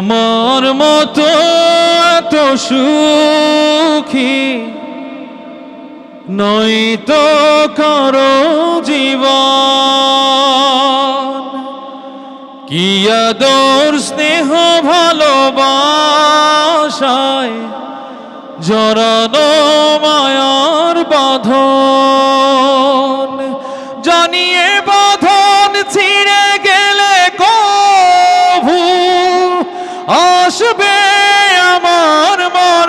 আমার মতো এত সুখী। নয়তো করো জীবন। কি আদর স্নেহ ভালোবাসায় জড়ানো মায়ার বাঁধন? আসবে আমার মরণ।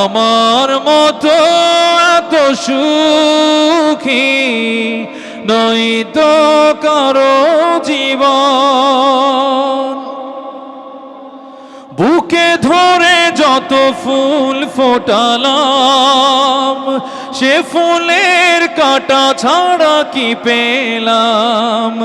আমার মতো এত সুখী নই নয়তো কারও জীবন। বুকে ধরে যত ফুল ফোটালাম, সে ফুলের কাটা ছাড়া কি পেলাম?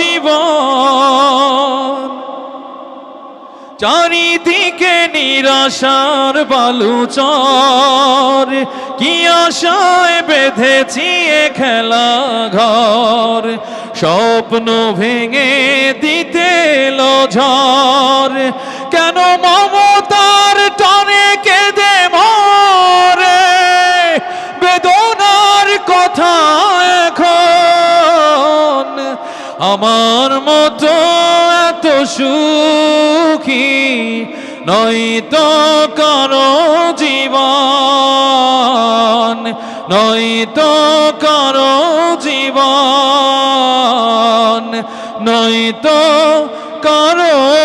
জীবন। চারিদিকে নিরাশার বালুচর, কি আশায় বেঁধেছি এ খেলা ঘর? স্বপ্ন ভেঙে দিতে ঝড়, কেন মমতার আমার মতো এত সুখী নয়তো কারও জীবন নয়তো কারও জীবন নয়তো কারও